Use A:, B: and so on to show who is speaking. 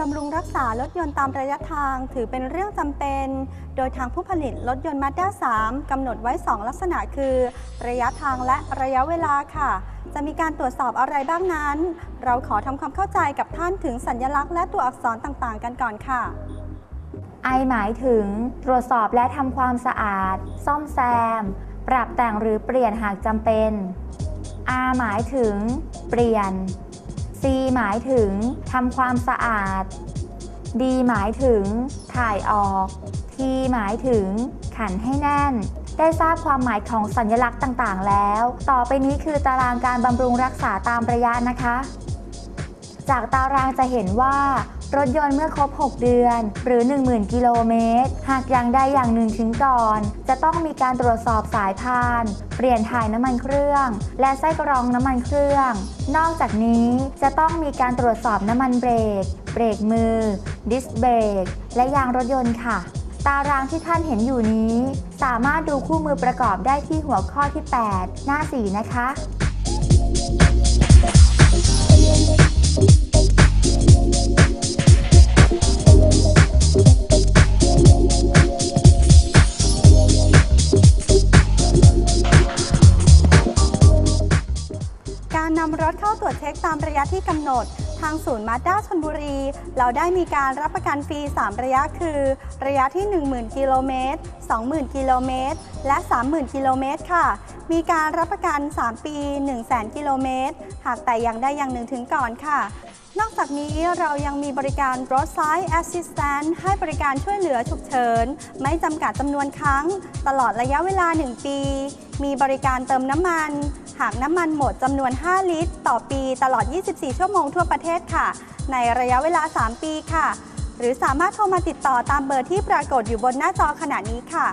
A: บำรุงรักษารถยนต์ตามระยะทางถือเป็นเรื่องจำเป็น โดยทางผู้ผลิตรถยนต์มาด้า3กำหนดไว้ 2 ลักษณะคือ ระยะทางและระยะเวลาค่ะ จะมีการตรวจสอบอะไรบ้างนั้น เราขอทำความเข้าใจกับท่านถึงสัญลักษณ์และตัวอักษรต่างๆ กันก่อนค่ะ
B: I หมายถึง ตรวจสอบและทำความสะอาด ซ่อมแซม ปรับแต่งหรือเปลี่ยนหากจำเป็น R หมายถึง เปลี่ยน C หมายถึงทำความสะอาด D หมายถึงถ่ายออก T หมายถึงขันให้แน่น ได้ทราบความหมายของสัญลักษณ์ต่างๆ แล้ว ต่อไปนี้คือตารางการบำรุงรักษาตามระยะนะคะ จากตารางจะเห็นว่า รถยนต์เมื่อครบ 6 เดือน หรือ 10,000 กิโลเมตร หากอย่างใดอย่างหนึ่งถึงก่อน จะต้องมีการตรวจสอบสายพาน เปลี่ยนถ่ายน้ำมันเครื่อง และไส้กรองน้ำมันเครื่อง นอกจากนี้จะต้องมีการตรวจสอบน้ำมันเบรก เบรกมือ ดิสเบรก และยางรถยนต์ค่ะ ตารางที่ท่านเห็นอยู่นี้ สามารถดูคู่มือประกอบได้ที่หัวข้อที่ 8 หน้า 4 นะคะ
A: กาำรถเข้าตรวจเช็คตามระยะที่กำหนด ทางศูนย์มาด้าชนบุรี เราได้มีการรับประกันฟรี 3 ระยะคือ ระยะที่ 10,000 กิโลเมตร 20,000 กิโลเมตร และ 30,000 กิโลเมตรค่ะ มีการรับประกัน 3 ปี 100,000 กิโลเมตร หากแต่อย่างใดอย่างหนึ่งถึงก่อนค่ะ นอกจากนี้เรายังมีบริการ roadside assistant ให้บริการช่วยเหลือฉุกเฉิน ไม่จำกัดจำนวนครั้ง ตลอดระยะเวลา 1 ปี มีบริการเติมน้ำมัน หากน้ำมันหมดจำนวน 5 ลิตร ต่อปีตลอด 24 ชั่วโมงทั่วประเทศค่ะ ในระยะเวลา 3 ปีค่ะ หรือสามารถโทรมาติดต่อตามเบอร์ที่ปรากฏอยู่บนหน้าจอขณะนี้ค่ะ